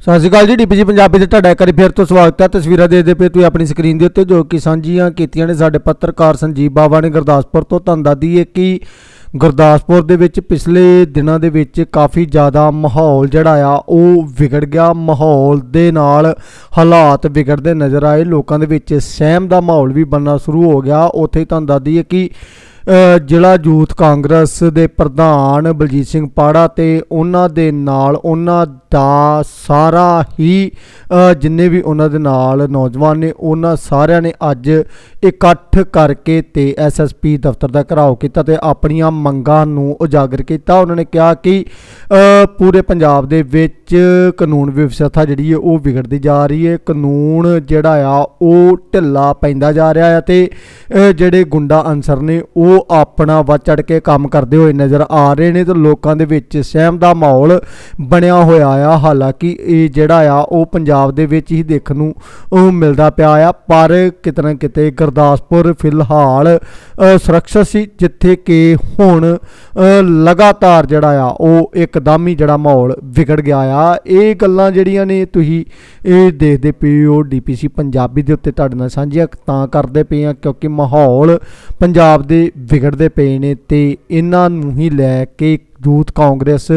ਸਤਿ ਸ਼੍ਰੀ ਅਕਾਲ ਜੀ ਡੀਪੀਜੀ ਪੰਜਾਬੀ ਦੇ ਤੁਹਾਡਾ ਇੱਕ ਵਾਰੀ ਫਿਰ ਤੋਂ ਸਵਾਗਤ ਹੈ। ਤਸਵੀਰਾਂ ਦੇਖਦੇ ਪਏ ਤੁਸੀਂ ਆਪਣੀ ਸਕਰੀਨ ਦੇ ਉੱਤੇ ਜੋ ਕਿ ਸਾਂਝੀਆਂ ਕੀਤੀਆਂ ਨੇ ਸਾਡੇ ਪੱਤਰਕਾਰ ਸੰਜੀਵ ਬਾਵਾ ਨੇ ਗੁਰਦਾਸਪੁਰ ਤੋਂ। ਤੁਹਾਨੂੰ ਦੱਸਦੀ ਹੈ ਕਿ ਗੁਰਦਾਸਪੁਰ ਦੇ ਵਿੱਚ ਪਿਛਲੇ ਦਿਨਾਂ ਦੇ ਵਿੱਚ ਕਾਫੀ ਜ਼ਿਆਦਾ ਮਾਹੌਲ ਜਿਹੜਾ ਆ, ਉਹ ਵਿਗੜ ਗਿਆ। ਮਾਹੌਲ ਦੇ ਨਾਲ ਹਾਲਾਤ ਵਿਗੜਦੇ ਨਜ਼ਰ ਆਏ। ਲੋਕਾਂ ਦੇ ਵਿੱਚ ਸਹਿਮ ਦਾ ਮਾਹੌਲ ਵੀ ਬਣਨਾ ਸ਼ੁਰੂ ਹੋ ਗਿਆ। ਉੱਥੇ ਹੀ ਤੁਹਾਨੂੰ ਦੱਸਦੀ ਹੈ ਕਿ ਜ਼ਿਲ੍ਹਾ ਯੂਥ ਕਾਂਗਰਸ ਦੇ ਪ੍ਰਧਾਨ ਬਲਜੀਤ ਸਿੰਘ ਪਾੜਾ ਤੇ ਉਹਨਾਂ ਦੇ ਨਾਲ ਉਹਨਾਂ ਦਾ ਸਾਰਾ ਹੀ ਜਿੰਨੇ ਵੀ ਉਹਨਾਂ ਦੇ ਨਾਲ ਨੌਜਵਾਨ ਨੇ, ਉਹਨਾਂ ਸਾਰਿਆਂ ਨੇ ਅੱਜ ਇਕੱਠ ਕਰਕੇ ਤੇ ਐਸਐਸਪੀ ਦਫ਼ਤਰ ਦਾ ਘਰਾਓ ਕੀਤਾ ਤੇ ਆਪਣੀਆਂ ਮੰਗਾਂ ਨੂੰ ਉਜਾਗਰ ਕੀਤਾ। ਉਹਨਾਂ ਨੇ ਕਿਹਾ ਕਿ ਪੂਰੇ ਪੰਜਾਬ ਦੇ ਵਿੱਚ ਕਾਨੂੰਨ ਵਿਵਸਥਾ ਜਿਹੜੀ ਹੈ ਉਹ ਵਿਗੜਦੀ ਜਾ ਰਹੀ ਹੈ। ਕਾਨੂੰਨ ਜਿਹੜਾ ਆ, ਉਹ ਢਿੱਲਾ ਪੈਂਦਾ ਜਾ ਰਿਹਾ ਹੈ ਤੇ ਜਿਹੜੇ ਗੁੰਡਾ ਅਨਸਰ ਨੇ, ਉਹ ਆਪਣਾ ਵੱਧ ਚੜ ਕੇ ਕੰਮ ਕਰਦੇ ਹੋਏ ਨਜ਼ਰ ਆ ਰਹੇ ਨੇ ਤੇ ਲੋਕਾਂ ਦੇ ਵਿੱਚ ਸਹਿਮ ਦਾ ਮਾਹੌਲ ਬਣਿਆ ਹੋਇਆ ਆ ਹਾਲਾਂਕਿ ਇਹ ਜਿਹੜਾ ਆ, ਉਹ ਪੰਜਾਬ ਦੇ ਵਿੱਚ ਹੀ ਦੇਖਣ ਨੂੰ ਮਿਲਦਾ ਪਿਆ ਆ। ਪਰ ਕਿਤੇ ਨਾ ਕਿਤੇ ਗੁਰਦਾਸਪੁਰ ਫਿਲਹਾਲ ਸੁਰੱਖਿਅਤ ਸੀ, ਜਿੱਥੇ ਕਿ ਹੁਣ ਲਗਾਤਾਰ ਜਿਹੜਾ ਆ, ਉਹ ਇੱਕਦਮ ਹੀ ਜਿਹੜਾ ਮਾਹੌਲ ਵਿਗੜ ਗਿਆ ਆ। ਇਹ ਗੱਲਾਂ ਜਿਹੜੀਆਂ ਨੇ ਤੁਸੀਂ, ਇਹ ਦੇਖਦੇ ਪਏ ਹੋ ਡੀਪੀਸੀ ਪੰਜਾਬੀ ਦੇ ਉੱਤੇ ਤੁਹਾਡੇ ਨਾਲ ਸਾਂਝੀਆਂ ਤਾਂ ਕਰਦੇ ਪਏ ਆ, ਕਿਉਂਕਿ ਮਾਹੌਲ ਪੰਜਾਬ ਦੇ ਵਿਗੜਦੇ ਪਏ ਨੇ ਤੇ ਇਹਨਾਂ ਨੂੰ ਹੀ ਲੈ ਕੇ ਯੂਥ ਕਾਂਗਰਸ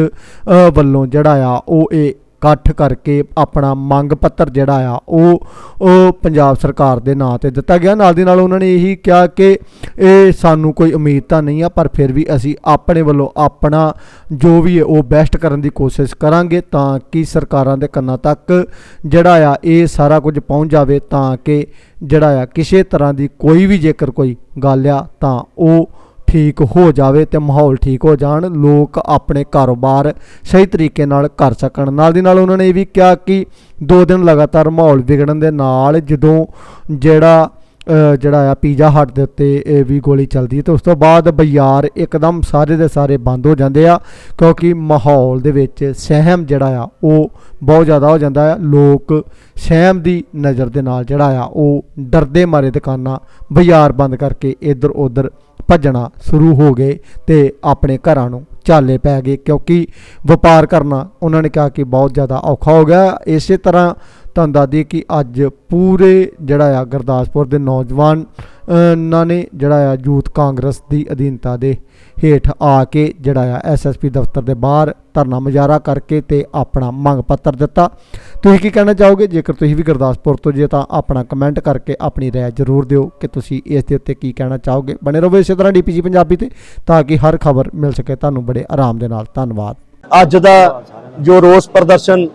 ਵੱਲੋਂ ਜਿਹੜਾ ਆ, ਉਹ ਇਹ ਇਕੱਠ ਕਰਕੇ ਆਪਣਾ ਮੰਗ ਪੱਤਰ ਜਿਹੜਾ ਆ, ਉਹ ਉਹ ਪੰਜਾਬ ਸਰਕਾਰ ਦੇ ਨਾਂ ਤੇ ਦਿੱਤਾ ਗਿਆ। ਨਾਲ ਦੀ ਨਾਲ ਉਹਨਾਂ ਨੇ ਇਹੀ ਕਿਹਾ ਕਿ ਇਹ ਸਾਨੂੰ ਕੋਈ ਉਮੀਦ ਤਾਂ ਨਹੀਂ ਆ, ਪਰ ਫਿਰ ਵੀ ਅਸੀਂ ਆਪਣੇ ਵੱਲੋਂ ਆਪਣਾ ਜੋ ਵੀ ਹੈ, ਉਹ ਬੈਸਟ ਕਰਨ ਦੀ ਕੋਸ਼ਿਸ਼ ਕਰਾਂਗੇ ਤਾਂ ਕਿ ਸਰਕਾਰਾਂ ਦੇ ਕੰਨਾਂ ਤੱਕ ਜਿਹੜਾ ਆ, ਇਹ ਸਾਰਾ ਕੁਝ ਪਹੁੰਚ ਜਾਵੇ ਤਾਂ ਕਿ ਜਿਹੜਾ ਆ, ਕਿਸੇ ਤਰ੍ਹਾਂ ਦੀ ਕੋਈ ਵੀ ਜੇਕਰ ਕੋਈ ਗੱਲ ਆ, ਤਾਂ ਉਹ ਠੀਕ ਹੋ ਜਾਵੇ ਤੇ ਮਾਹੌਲ ਠੀਕ ਹੋ ਜਾਣ, ਲੋਕ ਆਪਣੇ ਕਾਰੋਬਾਰ ਸਹੀ ਤਰੀਕੇ ਨਾਲ ਕਰ ਸਕਣ। ਨਾਲ ਦੀ ਨਾਲ ਉਹਨਾਂ ਨੇ ਇਹ ਵੀ ਕਿਹਾ ਕਿ ਦੋ ਦਿਨ ਲਗਾਤਾਰ ਮਾਹੌਲ ਵਿਗੜਨ ਦੇ ਨਾਲ ਜਦੋਂ ਜਿਹੜਾ ਜਿਹੜਾ ਆ ਪੀਜ਼ਾ ਹੱਟ ਦੇ ਉੱਤੇ ਇਹ ਵੀ ਗੋਲੀ ਚੱਲਦੀ ਹੈ ਤੇ ਉਸ ਤੋਂ ਬਾਅਦ ਬਾਜ਼ਾਰ ਇੱਕਦਮ ਸਾਰੇ ਦੇ ਸਾਰੇ ਬੰਦ ਹੋ ਜਾਂਦੇ ਆ, ਕਿਉਂਕਿ ਮਾਹੌਲ ਦੇ ਵਿੱਚ ਸਹਿਮ ਜਿਹੜਾ ਆ ਉਹ ਬਹੁਤ ਜ਼ਿਆਦਾ ਹੋ ਜਾਂਦਾ ਆ। ਲੋਕ ਸਹਿਮ ਦੀ ਨਜ਼ਰ ਦੇ ਨਾਲ ਜਿਹੜਾ ਆ ਉਹ ਡਰਦੇ ਮਾਰੇ ਦੁਕਾਨਾਂ ਬਾਜ਼ਾਰ ਬੰਦ ਕਰਕੇ ਇੱਧਰ ਉੱਧਰ ਭੱਜਣਾ ਸ਼ੁਰੂ ਹੋ ਗਏ ਤੇ ਆਪਣੇ ਘਰਾਂ ਨੂੰ ਝਾਲੇ ਪੈ ਗਏ ਕਿਉਂਕਿ ਵਪਾਰ ਕਰਨਾ ਉਹਨਾਂ ਨੇ ਕਿਹਾ ਕਿ ਬਹੁਤ ਜ਼ਿਆਦਾ ਔਖਾ ਹੋ ਗਿਆ। ਇਸੇ ਤਰ੍ਹਾਂ ਤੁਹਾਨੂੰ ਦੱਸ ਦਈਏ ਕਿ ਅੱਜ ਪੂਰੇ ਜਿਹੜਾ ਆ ਗੁਰਦਾਸਪੁਰ ਦੇ ਨੌਜਵਾਨ ਉਹਨਾਂ ਨੇ ਜਿਹੜਾ ਆ ਯੂਥ ਕਾਂਗਰਸ ਦੀ ਅਧੀਨਤਾ ਦੇ ਹੇਠ ਆ ਕੇ ਜਿਹੜਾ ਆ ਐਸਐਸਪੀ ਦਫ਼ਤਰ ਦੇ ਬਾਹਰ ਧਰਨਾ ਮੁਜ਼ਾਹਰਾ ਕਰਕੇ ਤੇ ਆਪਣਾ ਮੰਗ ਪੱਤਰ ਦਿੱਤਾ। ਤੁਸੀਂ ਕੀ ਕਹਿਣਾ ਚਾਹੋਗੇ? ਜੇਕਰ ਤੁਸੀਂ ਵੀ ਗੁਰਦਾਸਪੁਰ ਤੋਂ ਜੇ ਤਾਂ ਆਪਣਾ ਕਮੈਂਟ ਕਰਕੇ ਆਪਣੀ ਰਾਏ ਜ਼ਰੂਰ ਦਿਓ ਕਿ ਤੁਸੀਂ ਇਸ ਦੇ ਉੱਤੇ ਕੀ ਕਹਿਣਾ ਚਾਹੋਗੇ। ਬਣੇ ਰਹੋ ਇਸੇ ਤਰ੍ਹਾਂ ਡੀਪੀਜੀ ਪੰਜਾਬੀ ਤੇ, ਤਾਂ ਕਿ ਹਰ ਖਬਰ ਮਿਲ ਸਕੇ। ਤੁਹਾਨੂੰ ਬੜੇ ਆਰਾਮ ਦੇ ਨਾਲ ਧੰਨਵਾਦ। ਅੱਜ ਦਾ ਜੋ ਰੋਸ ਪ੍ਰਦਰਸ਼ਨ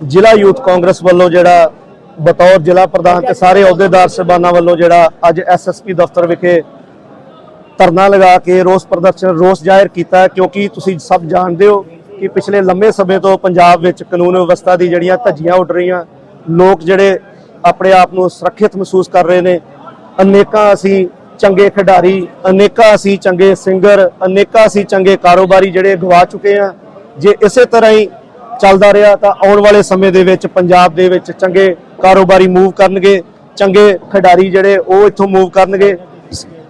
ਜ਼ਿਲ੍ਹਾ ਯੂਥ ਕਾਂਗਰਸ ਵੱਲੋਂ ਜਿਹੜਾ ਬਤੌਰ ਜ਼ਿਲ੍ਹਾ ਪ੍ਰਧਾਨ ਤੇ ਸਾਰੇ ਅਹੁਦੇਦਾਰ ਸਹਿਬਾਨਾਂ ਵੱਲੋਂ ਜਿਹੜਾ ਅੱਜ ਐਸਐਸਪੀ ਦਫ਼ਤਰ ਵਿਖੇ ਧਰਨਾ ਲਗਾ ਕੇ ਰੋਸ ਪ੍ਰਦਰਸ਼ਨ, ਰੋਸ ਜ਼ਾਹਿਰ ਕੀਤਾ ਕਿਉਂਕਿ ਤੁਸੀਂ ਸਭ ਜਾਣਦੇ ਹੋ ਕਿ ਪਿਛਲੇ ਲੰਮੇ ਸਮੇਂ ਤੋਂ ਪੰਜਾਬ ਵਿੱਚ ਕਾਨੂੰਨ ਵਿਵਸਥਾ ਦੀ ਜਿਹੜੀਆਂ ਧੱਜੀਆਂ ਉੱਡ ਰਹੀਆਂ, ਲੋਕ ਜਿਹੜੇ ਆਪਣੇ ਆਪ ਨੂੰ ਸੁਰੱਖਿਅਤ ਮਹਿਸੂਸ ਕਰ ਰਹੇ ਨੇ, ਅਨੇਕਾਂ ਅਸੀਂ ਚੰਗੇ ਖਿਡਾਰੀ, ਅਨੇਕਾਂ ਅਸੀਂ ਚੰਗੇ ਸਿੰਗਰ, ਅਨੇਕਾਂ ਅਸੀਂ ਚੰਗੇ ਕਾਰੋਬਾਰੀ ਜਿਹੜੇ ਗਵਾ ਚੁੱਕੇ ਆ ਜੇ ਇਸੇ ਤਰ੍ਹਾਂ ਹੀ ਚੱਲਦਾ ਰਿਹਾ ਤਾਂ ਆਉਣ ਵਾਲੇ ਸਮੇਂ ਦੇ ਵਿੱਚ ਪੰਜਾਬ ਦੇ ਵਿੱਚ ਚੰਗੇ ਕਾਰੋਬਾਰੀ ਮੂਵ ਕਰਨਗੇ, ਚੰਗੇ ਖਿਡਾਰੀ ਜਿਹੜੇ ਉਹ ਇੱਥੋਂ ਮੂਵ ਕਰਨਗੇ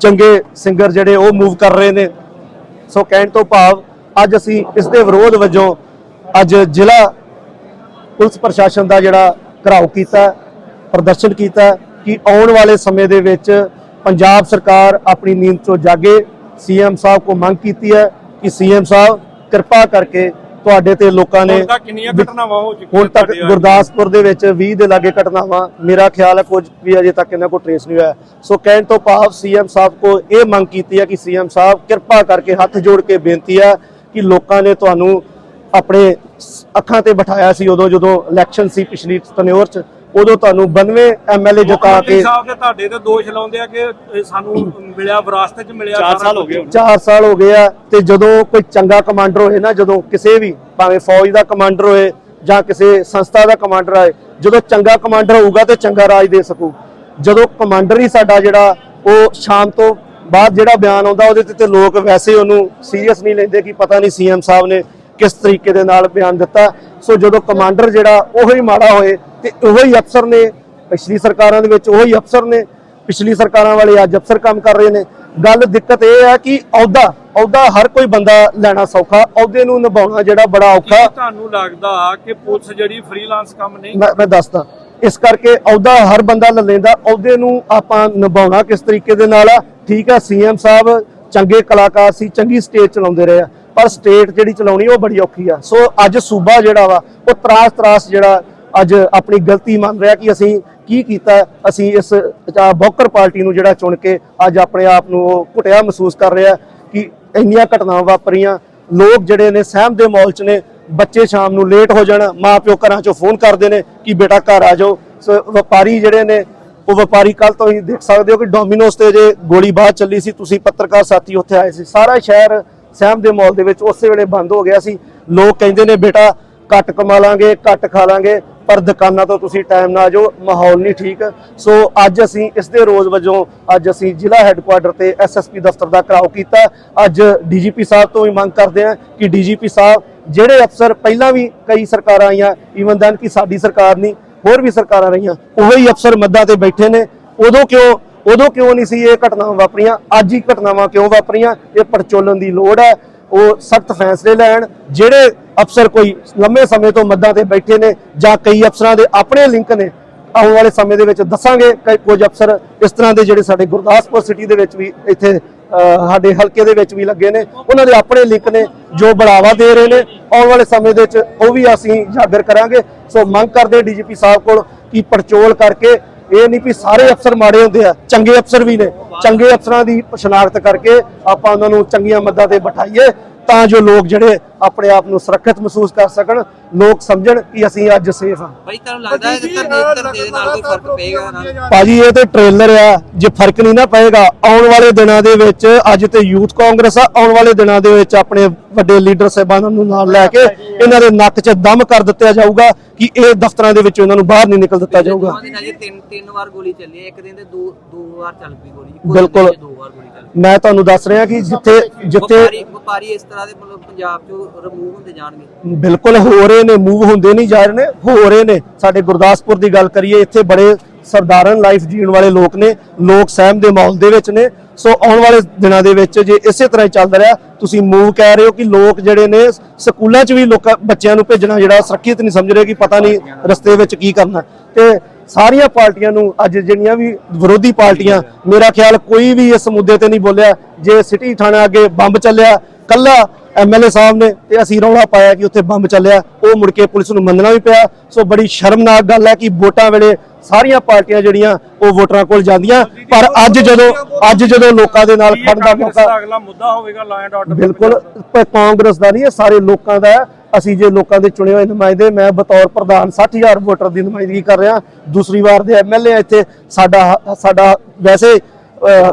ਚੰਗੇ ਸਿੰਗਰ ਜਿਹੜੇ ਉਹ ਮੂਵ ਕਰ ਰਹੇ ਨੇ। ਸੋ ਕਹਿਣ ਤੋਂ ਭਾਵ ਅੱਜ ਅਸੀਂ ਇਸ ਦੇ ਵਿਰੋਧ ਵਜੋਂ ਅੱਜ ਜ਼ਿਲ੍ਹਾ ਪੁਲਿਸ ਪ੍ਰਸ਼ਾਸਨ ਦਾ ਜਿਹੜਾ ਘਰਾਓ ਕੀਤਾ, ਪ੍ਰਦਰਸ਼ਨ ਕੀਤਾ ਕਿ ਆਉਣ ਵਾਲੇ ਸਮੇਂ ਦੇ ਵਿੱਚ ਪੰਜਾਬ ਸਰਕਾਰ ਆਪਣੀ ਨੀਂਦ ਤੋਂ ਜਾਗੇ। ਸੀਐਮ ਸਾਹਿਬ ਕੋ ਮੰਗ ਕੀਤੀ ਹੈ ਕਿ ਸੀਐਮ ਸਾਹਿਬ ਕਿਰਪਾ ਕਰਕੇ ਤੁਹਾਡੇ ਤੇ ਲੋਕਾਂ ਨੇ ਹੁਣ ਤੱਕ ਕਿੰਨੀਆਂ ਘਟਨਾਵਾਂ ਹੋ ਚੁੱਕੀਆਂ ਹੁਣ ਤੱਕ ਤੁਹਾਡੇ ਵੱਲ? ਗੁਰਦਾਸਪੁਰ ਦੇ ਵਿੱਚ 20 ਦੇ ਲਾਗੇ ਘਟਨਾਵਾਂ ਮੇਰਾ ਖਿਆਲ ਹੈ ਕੁਝ ਵੀ ਅਜੇ ਤੱਕ ਇਹਨਾਂ ਕੋ ਟ੍ਰੇਸ ਨਹੀਂ ਹੋਇਆ ਸੋ ਕਹਿਣ ਤੋਂ ਭਾਵ ਸੀਐਮ ਸਾਹਿਬ ਕੋ ਇਹ ਮੰਗ ਕੀਤੀ ਹੈ ਕਿ ਸੀਐਮ ਸਾਹਿਬ ਕਿਰਪਾ ਕਰਕੇ ਹੱਥ ਜੋੜ ਕੇ ਬੇਨਤੀ ਹੈ ਕਿ ਲੋਕਾਂ ਨੇ ਤੁਹਾਨੂੰ ਆਪਣੇ ਸ- ਅੱਖਾਂ ਤੇ ਬਿਠਾਇਆ ਸੀ ਉਦੋਂ ਜਦੋਂ ਇਲੈਕਸ਼ਨ ਸੀ ਪਿਛਲੀ ਤਨਿਓਰ ਚ ਉਦੋਂ ਤੁਹਾਨੂੰ 92 ਐਮਐਲਏ ਜਿਤਾ ਕੇ ਸਾਹਿਬ ਦੇ ਤੁਹਾਡੇ ਤੇ ਦੋਸ਼ ਲਾਉਂਦੇ ਆ ਕਿ ਸਾਨੂੰ ਮਿਲਿਆ ਵਿਰਾਸਤ ਚ ਮਿਲਿਆ 4 ਸਾਲ ਹੋ ਗਏ ਹੁਣ। 4 ਸਾਲ ਹੋ ਗਏ ਆ ਤੇ ਜਦੋਂ ਕੋਈ ਚੰਗਾ ਕਮਾਂਡਰ ਹੋਏ ਨਾ ਜਦੋਂ ਕਿਸੇ ਵੀ ਭਾਵੇਂ ਫੌਜ ਦਾ ਕਮਾਂਡਰ ਹੋਏ ਜਾਂ ਕਿਸੇ ਸੰਸਥਾ ਦਾ ਕਮਾਂਡਰ ਆਏ ਜਦੋਂ ਚੰਗਾ ਕਮਾਂਡਰ ਹੋਊਗਾ ਤੇ ਚੰਗਾ ਰਾਜ ਦੇ ਸਕੂ। ਜਦੋਂ ਕਮਾਂਡਰ ਹੀ ਸਾਡਾ ਜਿਹੜਾ ਉਹ ਸ਼ਾਮ ਤੋਂ ਬਾਅਦ ਜਿਹੜਾ ਬਿਆਨ ਆਉਂਦਾ ਉਹਦੇ ਤੇ ਤੇ ਲੋਕ ਵੈਸੇ ਉਹਨੂੰ ਸੀਰੀਅਸ ਨਹੀਂ ਲੈਂਦੇ ਕਿ ਪਤਾ ਨਹੀਂ ਸੀਐਮ ਸਾਹਿਬ ਨੇ ਕਿਸ ਤਰੀਕੇ ਦੇ ਨਾਲ ਬਿਆਨ ਦਿੱਤਾ। ਸੋ ਜਦੋਂ ਕਮਾਂਡਰ ਜਿਹੜਾ ਉਹੀ ਮਾੜਾ ਹੋਏ ਤੇ ਉਹੀ ਅਫਸਰ ਨੇ ਪਿਛਲੀ ਸਰਕਾਰਾਂ ਦੇ ਵਿੱਚ ਉਹੀ ਅਫਸਰ ਨੇ ਪਿਛਲੀ ਸਰਕਾਰਾਂ ਵਾਲੇ ਅੱਜ ਅਫਸਰ ਕੰਮ ਕਰ ਰਹੇ ਨੇ। ਗੱਲ ਦਿੱਕਤ ਇਹ ਹੈ ਕਿ ਅਹੁਦਾ ਅਹੁਦਾ ਹਰ ਕੋਈ ਬੰਦਾ ਲੈਣਾ ਸੌਖਾ ਅਹੁਦੇ ਨੂੰ ਨਿਭਾਉਣਾ ਜਿਹੜਾ ਬੜਾ ਔਖਾ। ਤੁਹਾਨੂੰ ਲੱਗਦਾ ਕਿ ਪੁਲਿਸ ਜਿਹੜੀ ਫ੍ਰੀਲਾਂਸ ਕੰਮ ਨਹੀਂ ਮੈਂ ਮੈਂ ਦੱਸਦਾ ਇਸ ਕਰਕੇ ਅਹੁਦਾ ਹਰ ਬੰਦਾ ਲੈ ਲੈਂਦਾ ਅਹੁਦੇ ਨੂੰ ਆਪਾਂ ਨਿਭਾਉਣਾ ਕਿਸ ਤਰੀਕੇ ਦੇ ਨਾਲ ਆ। ਠੀਕ ਆ ਸੀਐਮ ਸਾਹਿਬ ਚੰਗੇ ਕਲਾਕਾਰ ਸੀ ਚੰਗੀ ਸਟੇਜ ਚਲਾਉਂਦੇ ਰਹੇ ਆ। ਪਰ ਸਟੇਟ ਜਿਹੜੀ ਚਲਾਉਣੀ ਉਹ ਬੜੀ ਔਖੀ ਆ। ਸੋ ਅੱਜ ਸੂਬਾ ਜਿਹੜਾ ਵਾ ਉਹ ਤਰਾਸ ਤਰਾਸ ਜਿਹੜਾ ਅੱਜ ਆਪਣੀ ਗਲਤੀ ਮੰਨ ਰਿਹਾ ਕਿ ਅਸੀਂ ਕੀ ਕੀਤਾ ਅਸੀਂ ਇਸ ਅਹ, ਬੌਕਰ ਪਾਰਟੀ ਨੂੰ ਜਿਹੜਾ ਚੁਣ ਕੇ ਅੱਜ ਆਪਣੇ ਆਪ ਨੂੰ ਉਹ ਘੁਟਿਆ ਮਹਿਸੂਸ ਕਰ ਰਿਹਾ ਕਿ ਇੰਨੀਆਂ ਘਟਨਾਵਾਂ ਵਾਪਰੀਆਂ। ਲੋਕ ਜਿਹੜੇ ਨੇ ਸਹਿਮ ਦੇ ਮੌਲ ਚ ਨੇ ਬੱਚੇ ਸ਼ਾਮ ਨੂੰ ਲੇਟ ਹੋ ਜਾਣ ਮਾਂ ਪਿਓ ਘਰਾਂ ਚੋਂ ਫੋਨ ਕਰਦੇ ਨੇ ਕਿ ਬੇਟਾ ਘਰ ਆ ਜਾਓ। ਸੋ ਵਪਾਰੀ ਜਿਹੜੇ ਨੇ ਉਹ ਵਪਾਰੀ ਕੱਲ ਤੋਂ ਹੀ ਦੇਖ ਸਕਦੇ ਹੋ ਕਿ ਡੋਮਿਨੋਸ ਤੇ ਜੇ ਗੋਲੀਬਾਜ਼ ਚੱਲੀ ਸੀ ਤੁਸੀਂ ਪੱਤਰਕਾਰ ਸਾਥੀ ਉੱਥੇ ਆਏ ਸੀ। ਸਾਰਾ ਸ਼ਹਿਰ ਸਹਿਮ ਦੇ ਮੌਲ ਦੇ ਵਿੱਚ ਉਸੇ ਵੇਲੇ ਬੰਦ ਹੋ ਗਿਆ ਸੀ। ਲੋਕ ਕਹਿੰਦੇ ਨੇ, ਬੇਟਾ, ਘੱਟ ਕਮਾ ਲਾਂਗੇ, ਘੱਟ ਖਾ ਲਾਂਗੇ, ਪਰ ਦੁਕਾਨਾਂ ਤੋਂ ਤੁਸੀਂ ਟਾਈਮ ਨਾ ਜਾਓ ਮਾਹੌਲ ਨਹੀਂ ਠੀਕ। ਸੋ ਅੱਜ ਅਸੀਂ ਇਸ ਦੇ ਰੋਜ਼ ਵਜੋਂ ਅੱਜ ਅਸੀਂ ਜ਼ਿਲ੍ਹਾ ਹੈੱਡਕੁਆਟਰ ਤੇ ਐਸਐਸਪੀ ਦਫ਼ਤਰ ਦਾ ਘਰਾਓ ਕੀਤਾ। ਅੱਜ ਡੀਜੀਪੀ ਸਾਹਿਬ ਤੋਂ ਵੀ ਮੰਗ ਕਰਦੇ ਹਾਂ ਕਿ ਡੀਜੀਪੀ ਸਾਹਿਬ, ਜਿਹੜੇ ਅਫਸਰ ਪਹਿਲਾਂ ਵੀ ਕਈ ਸਰਕਾਰਾਂ ਆਈਆਂ ਈਵਨ ਦਨ ਕਿ ਸਾਡੀ ਸਰਕਾਰ ਨਹੀਂ, ਹੋਰ ਵੀ ਸਰਕਾਰਾਂ ਰਹੀਆਂ, ਉਹੀ ਅਫਸਰ ਮੱਦਾਂ ਤੇ ਬੈਠੇ ਨੇ। ਉਦੋਂ ਕਿਉਂ ਉਦੋਂ ਕਿਉਂ ਨਹੀਂ ਸੀ ਇਹ ਘਟਨਾਵਾਂ ਵਾਪਰੀਆਂ? ਅੱਜ ਹੀ ਘਟਨਾਵਾਂ ਕਿਉਂ ਵਾਪਰੀਆਂ? ਇਹ ਪਰਚੋਲਣ ਦੀ ਲੋੜ ਹੈ। ਉਹ ਸਖਤ ਫੈਸਲੇ ਲੈਣ। ਜਿਹੜੇ ਅਫਸਰ ਕੋਈ ਲੰਮੇ ਸਮੇਂ ਤੋਂ ਮੱਦਾਂ ਤੇ ਬੈਠੇ ਨੇ ਜਾਂ ਕਈ ਅਫਸਰਾਂ ਦੇ ਆਪਣੇ ਲਿੰਕ ਨੇ, ਆਉਣ ਵਾਲੇ ਸਮੇਂ ਦੇ ਵਿੱਚ ਦੱਸਾਂਗੇ ਕਿ ਕੁਝ ਅਫਸਰ ਇਸ ਤਰ੍ਹਾਂ ਦੇ ਜਿਹੜੇ ਸਾਡੇ ਗੁਰਦਾਸਪੁਰ ਸਿਟੀ ਦੇ ਵਿੱਚ ਵੀ ਇੱਥੇ ਸਾਡੇ ਹਲਕੇ ਦੇ ਵਿੱਚ ਵੀ ਲੱਗੇ ਨੇ। ਉਹਨਾਂ ਦੇ ਆਪਣੇ ਲਿੰਕ ਨੇ, ਜੋ ਬੜਾਵਾ ਦੇ ਰਹੇ ਨੇ। ਆਉਣ ਵਾਲੇ ਸਮੇਂ ਦੇ ਵਿੱਚ ਉਹ ਵੀ ਅਸੀਂ ਜਾਗਰ ਕਰਾਂਗੇ। ਸੋ ਮੰਗ ਕਰਦੇ ਡੀਜੀਪੀ ਸਾਹਿਬ ਕੋਲ ਕਿ ਪੜਚੋਲ ਕਰਕੇ ਇਹ ਨਹੀਂ ਵੀ ਸਾਰੇ ਅਫਸਰ ਮਾੜੇ ਹੁੰਦੇ ਆ, ਚੰਗੇ ਅਫਸਰ ਵੀ ਨੇ। ਚੰਗੇ ਅਫਸਰਾਂ ਦੀ ਸ਼ਨਾਖਤ ਕਰਕੇ ਆਪਾਂ ਉਹਨਾਂ ਨੂੰ ਚੰਗੀਆਂ ਮੱਦਾਂ ਤੇ ਬਿਠਾਈਏ ਤਾਂ ਜੋ ਲੋਕ ਜਿਹੜੇ ਆਪਣੇ ਆਪ ਨੂੰ ਸੁਰੱਖਿਅਤ ਮਹਿਸੂਸ ਕਰ ਸਕਣ ਲੋਕ ਸਮਝਣ ਕਿ ਅਸੀਂ ਅੱਜ ਸੇਫ ਹਾਂ। ਭਾਈ ਤੁਹਾਨੂੰ ਲੱਗਦਾ ਹੈ ਕਿ ਧਰਨੇ ਧਰਨੇ ਦੇ ਨਾਲ ਕੋਈ ਫ਼ਰਕ ਪਏਗਾ ਨਾ? ਭਾਜੀ ਇਹ ਤੇ ਟ੍ਰੇਲਰ ਆ ਜੇ ਫ਼ਰਕ ਨਹੀਂ ਨਾ ਪਏਗਾ ਆਉਣ ਵਾਲੇ ਦਿਨਾਂ ਦੇ ਵਿੱਚ ਅੱਜ ਤੇ ਯੂਥ ਕਾਂਗਰਸ ਆ ਆਉਣ ਵਾਲੇ ਦਿਨਾਂ ਦੇ ਵਿੱਚ ਆਪਣੇ ਵੱਡੇ ਲੀਡਰ ਸਾਹਿਬਾਨਾਂ ਨੂੰ ਨਾਲ ਲੈ ਕੇ ਇਹਨਾਂ ਦੇ ਨੱਕ 'ਚ ਦਮ ਕਰ ਦਿੱਤਾ ਜਾਊਗਾ ਕਿ ਇਹ ਦਫ਼ਤਰਾਂ ਦੇ ਵਿੱਚੋਂ ਇਹਨਾਂ ਨੂੰ ਬਾਹਰ ਨਹੀਂ ਨਿਕਲ ਦਿੱਤਾ ਜਾਊਗਾ। ਦੋਵਾਂ ਦਿਨਾਂ 'ਚ ਤਿੰਨ ਤਿੰਨ ਵਾਰ ਗੋਲੀ ਚੱਲੀ ਹੈ ਇੱਕ ਦਿਨ ਤੇ ਦੋ ਦੋ ਵਾਰ ਚੱਲ ਪਈ ਗੋਲੀ। ਇੱਕੋ ਬਿਲਕੁਲ। ਮੈਂ ਤੁਹਾਨੂੰ ਦੱਸ ਰਿਹਾ ਕਿ ਜਿੱਥੇ ਜਿੱਥੇ ਵਪਾਰੀ ਵਪਾਰੀ ਇਸ ਤਰ੍ਹਾਂ ਦੇ ਮਤਲਬ ਪੰਜਾਬ 'ਚੋਂ ਰਿਮੂਵ ਹੁੰਦੇ ਜਾਣਗੇ। ਬਿਲਕੁਲ ਹੋ ਰਹੇ ਨੇ ਮੂਵ ਹੁੰਦੇ ਨਹੀਂ ਜਾ ਰਹੇ ਨੇ, ਹੋ ਰਹੇ ਨੇ। ਸਾਡੇ ਗੁਰਦਾਸਪੁਰ ਦੀ ਗੱਲ ਕਰੀਏ, ਇੱਥੇ ਬੜੇ ਸਰਦਾਰਨ ਲਾਈਫ ਜੀਣ ਵਾਲੇ ਲੋਕ ਨੇ, ਲੋਕ ਸਹਿਮ ਦੇ ਮਾਹੌਲ ਦੇ ਵਿੱਚ ਨੇ। ਸੋ ਆਉਣ ਵਾਲੇ ਦਿਨਾਂ ਦੇ ਵਿੱਚ ਜੇ ਇਸੇ ਤਰ੍ਹਾਂ ਹੀ ਚੱਲਦਾ ਰਿਹਾ, ਤੁਸੀਂ ਮੂਵ ਕਹਿ ਰਹੇ ਹੋ ਕਿ ਲੋਕ ਜਿਹੜੇ ਨੇ, ਸਕੂਲਾਂ 'ਚ ਵੀ ਲੋਕਾਂ, ਬੱਚਿਆਂ ਨੂੰ ਭੇਜਣਾ ਜਿਹੜਾ ਸੁਰੱਖਿਅਤ ਨਹੀਂ ਸਮਝ ਰਹੇ ਕਿ ਪਤਾ ਨਹੀਂ ਰਸਤੇ ਵਿੱਚ ਕੀ ਕਰਨਾ। ਤੇ ਸਾਰੀਆਂ ਪਾਰਟੀਆਂ ਨੂੰ ਅੱਜ ਜਿਹੜੀਆਂ ਵੀ ਵਿਰੋਧੀ ਪਾਰਟੀਆਂ, ਮੇਰਾ ਖਿਆਲ ਕੋਈ ਵੀ ਇਸ ਮੁੱਦੇ ਤੇ ਨਹੀਂ ਬੋਲਿਆ। ਜੇ ਸਿਟੀ ਥਾਣਾ ਅੱਗੇ ਬੰਬ ਚੱਲਿਆ, ਕੱਲਾ ਐਮਐਲਏ ਸਾਹਿਬ ਨੇ ਤੇ ਅਸੀਂ ਰੌਲਾ ਪਾਇਆ ਕਿ ਉੱਥੇ ਬੰਬ ਚੱਲਿਆ। ਉਹ ਮੁੜ ਕੇ ਪੁਲਿਸ ਨੂੰ ਮੰਨਣਾ ਵੀ ਪਿਆ। ਸੋ ਬੜੀ ਸ਼ਰਮਨਾਕ ਗੱਲ ਹੈ ਕਿ ਵੋਟਾਂ ਵੇਲੇ ਸਾਰੀਆਂ ਪਾਰਟੀਆਂ ਜਿਹੜੀਆਂ ਉਹ ਵੋਟਰਾਂ ਕੋਲ ਜਾਂਦੀਆਂ। ਪਰ ਅੱਜ ਜਦੋਂ ਅੱਜ ਜਦੋਂ ਲੋਕਾਂ ਦੇ ਨਾਲ ਖੜਨ ਦਾ ਮੌਕਾ ਅਗਲਾ ਮੁੱਦਾ ਹੋਵੇਗਾ ਲਾ ਐਂਡ ਆਰਡਰ ਬਿਲਕੁਲ ਕਾਂਗਰਸ ਦਾ ਨਹੀਂ ਇਹ ਸਾਰੇ ਲੋਕਾਂ ਦਾ। ਅਸੀਂ ਜੇ ਲੋਕਾਂ ਦੇ ਚੁਣੇ ਹੋਏ ਨੁਮਾਇੰਦੇ ਮੈਂ ਬਤੌਰ ਪ੍ਰਧਾਨ 60000 ਵੋਟਰ ਦੀ ਨੁਮਾਇੰਦਗੀ ਕਰ ਰਿਹਾ। ਦੂਸਰੀ ਵਾਰ ਦੇ ਐਮਐਲਏ ਇੱਥੇ। ਸਾਡਾ ਸਾਡਾ ਵੈਸੇ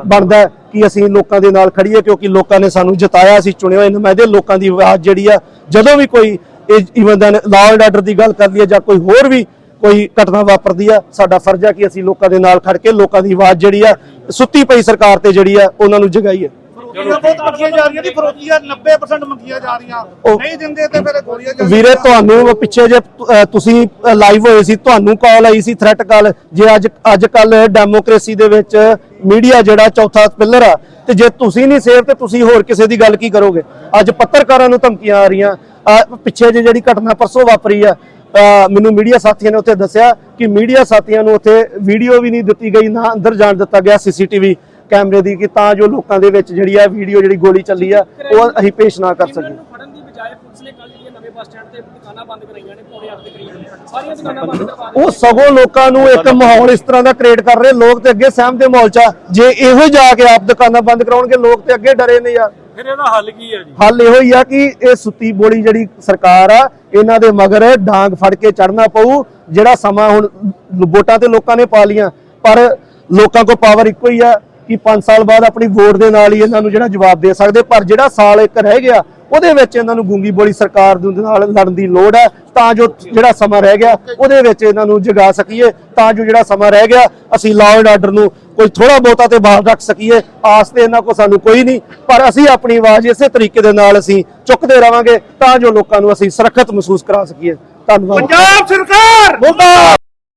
ਬਣਦਾ ਕਿ ਅਸੀਂ ਲੋਕਾਂ ਦੇ ਨਾਲ ਖੜੀਏ ਕਿਉਂਕਿ ਲੋਕਾਂ ਨੇ ਸਾਨੂੰ ਜਿਤਾਇਆ, ਅਸੀਂ ਚੁਣੇ ਹੋਏ ਨੁਮਾਇੰਦੇ ਲੋਕਾਂ ਦੀ ਆਵਾਜ਼ ਜਿਹੜੀ ਆ, ਜਦੋਂ ਵੀ ਕੋਈ ਇਵਨ ਦਾ ਲਾਅ ਐਂਡ ਆਰਡਰ ਦੀ ਗੱਲ ਕਰ ਲਈਏ ਜਾਂ ਕੋਈ ਹੋਰ ਵੀ ਕੋਈ ਘਟਨਾ ਵਾਪਰਦੀ ਆ, ਸਾਡਾ ਫਰਜ਼ ਆ ਕਿ ਅਸੀਂ ਲੋਕਾਂ ਦੇ ਨਾਲ ਖੜ ਕੇ ਲੋਕਾਂ ਦੀ ਆਵਾਜ਼ ਜਿਹੜੀ ਆ ਸੁੱਤੀ ਪਈ ਸਰਕਾਰ ਤੇ ਜਿਹੜੀ ਆ, ਉਹਨਾਂ ਨੂੰ ਜਗਾਈਏ। ਫਰੋਤੀਆਂ ਬਹੁਤ ਮੰਗੀਆਂ ਜਾ ਰਹੀਆਂ ਜੀ ਫਰੋਤੀਆਂ 90% ਮੰਗੀਆਂ ਜਾ ਰਹੀਆਂ। ਉਹ- ਨਹੀਂ ਦਿੰਦੇ ਤੇ ਫਿਰ ਗੋਲੀਆਂ ਚੱਲਦੀਆਂ ਵੀਰੇ ਤੁਹਾਨੂੰ ਪਿੱਛੇ ਜੇ ਤੁਸੀਂ ਲਾਈਵ ਹੋਏ ਸੀ ਤੁਹਾਨੂੰ ਕਾਲ ਆਈ ਸੀ ਥ੍ਰੈਟ ਕਾਲ ਜੇ ਅੱਜ ਅੱਜ ਕੱਲ ਡੈਮੋਕ੍ਰੇਸੀ ਦੇ ਵਿੱਚ ਮੀਡੀਆ ਜਿਹੜਾ ਚੌਥਾ ਪਿਲਰ ਆ ਤੇ ਜੇ ਤੁਸੀਂ ਨਹੀਂ ਸੇਫ ਤੇ ਤੁਸੀਂ ਹੋਰ ਕਿਸੇ ਦੀ ਗੱਲ ਕੀ ਕਰੋਗੇ? ਅੱਜ ਪੱਤਰਕਾਰਾਂ ਨੂੰ ਧਮਕੀਆਂ ਆ ਰਹੀਆਂ। ਪਿੱਛੇ ਜੇ ਜਿਹੜੀ ਘਟਨਾ ਪਰਸੋਂ ਵਾਪਰੀ ਆ ਮੈਨੂੰ ਮੀਡੀਆ ਸਾਥੀਆਂ ਨੇ ਉੱਥੇ ਦੱਸਿਆ ਕਿ ਮੀਡੀਆ ਸਾਥੀਆਂ ਨੂੰ ਉੱਥੇ ਵੀਡੀਓ ਵੀ ਨਹੀਂ ਦਿੱਤੀ ਗਈ ਨਾ ਅੰਦਰ ਜਾਣ ਦਿੱਤਾ ਗਿਆ ਸੀਸੀਟੀਵੀ ਕੈਮਰੇ ਦੀ ਕਿ ਤਾਂ ਜੋ ਲੋਕਾਂ ਦੇ ਵਿੱਚ ਜਿਹੜੀ ਆ ਵੀਡੀਓ ਜਿਹੜੀ ਗੋਲੀ ਚੱਲੀ ਆ ਉਹ ਅਸੀਂ ਪੇਸ਼ ਨਾ ਕਰ ਸਕੀਏ। ਨੂੰ ਫੜਨ ਦੀ ਬਜਾਏ ਪੁਲਿਸ ਨੇ ਕੱਲ ਜਿਹੜੀਆਂ ਨਵੇਂ ਬੱਸ ਸਟੈਂਡ ਤੇ ਦੁਕਾਨਾਂ ਬੰਦ ਕਰਾਈਆਂ ਨੇ ਪੌਣੇ 8 ਦੇ ਕਰੀਬ। ਸਾਰੀਆਂ ਦੁਕਾਨਾਂ ਬੰਦ ਕਰਵਾ ਉਹ ਸਗੋਂ ਲੋਕਾਂ ਨੂੰ ਇੱਕ ਮਾਹੌਲ ਇਸ ਤਰ੍ਹਾਂ ਦਾ ਕ੍ਰੀਏਟ ਕਰ ਰਹੇ ਲੋਕ ਤੇ ਅੱਗੇ ਸਹਿਮ ਦੇ ਮਾਹੌਲ ਚ ਆ। ਜੇ ਇਹੋ ਜਾ ਕੇ ਆਪ ਦੁਕਾਨਾਂ ਬੰਦ ਕਰਾਉਣਗੇ ਲੋਕ ਤੇ ਅੱਗੇ ਡਰੇ ਨੇ ਯਾਰ। ਫਿਰ ਇਹਦਾ ਹੱਲ ਕੀ ਹੈ ਜੀ? ਹੱਲ ਇਹੋ ਹੀ ਆ ਕਿ ਇਹ ਸੁੱਤੀ ਬੋਲੀ ਜਿਹੜੀ ਸਰਕਾਰ ਆ ਇਹਨਾਂ ਦੇ ਮਗਰ ਡਾਂਗ ਫੜ ਕੇ ਚੜਨਾ ਪਊ ਜਿਹੜਾ ਸਮਾਂ ਹੁਣ ਵੋਟਾਂ ਤੇ ਲੋਕਾਂ ਨੇ ਪਾ ਲੀਆਂ ਪਰ ਲੋਕਾਂ ਕੋਲ ਪਾਵਰ ਇੱਕੋ ਹੀ ਆ। ਕਿ 5 ਸਾਲ ਬਾਅਦ ਆਪਣੀ ਵੋਟ ਦੇ ਨਾਲ ਹੀ ਇਹਨਾਂ ਨੂੰ ਜਿਹੜਾ ਜਵਾਬ ਦੇ ਸਕਦੇ ਪਰ ਜਿਹੜਾ ਸਾਲ ਇੱਕ ਰਹਿ ਗਿਆ ਉਹਦੇ ਵਿੱਚ ਇਹਨਾਂ ਨੂੰ ਗੂੰਗੀ ਬੋਲੀ ਸਰਕਾਰ ਦੇ ਨਾਲ ਲੜਨ ਦੀ ਲੋੜ ਹੈ। ਤਾਂ ਜੋ ਜਿਹੜਾ ਸਮਾਂ ਰਹਿ ਗਿਆ ਉਹਦੇ ਵਿੱਚ ਇਹਨਾਂ ਨੂੰ ਜਗਾ ਸਕੀਏ। ਤਾਂ ਜੋ ਜਿਹੜਾ ਸਮਾਂ ਰਹਿ ਗਿਆ ਅਸੀਂ ਲਾਅ ਐਂਡ ਆਰਡਰ ਨੂੰ ਕੋਈ ਥੋੜਾ ਬਹੁਤਾ ਤੇ ਬਾਹਰ ਰੱਖ ਸਕੀਏ। ਆਸ ਤੇ ਇਹਨਾਂ ਕੋ ਸਾਨੂੰ ਕੋਈ ਨਹੀਂ ਪਰ ਅਸੀਂ ਆਪਣੀ ਆਵਾਜ਼ ਇਸੇ ਤਰੀਕੇ ਦੇ ਨਾਲ ਅਸੀਂ ਚੁੱਕਦੇ ਰਵਾਂਗੇ ਤਾਂ ਜੋ ਲੋਕਾਂ ਨੂੰ ਅਸੀਂ ਸੁਰੱਖਿਅਤ ਮਹਿਸੂਸ ਕਰਾ ਸਕੀਏ। ਧੰਨਵਾਦ। ਪੰਜਾਬ ਸਰਕਾਰ! ਮੁਰਦਾਬਾਦ!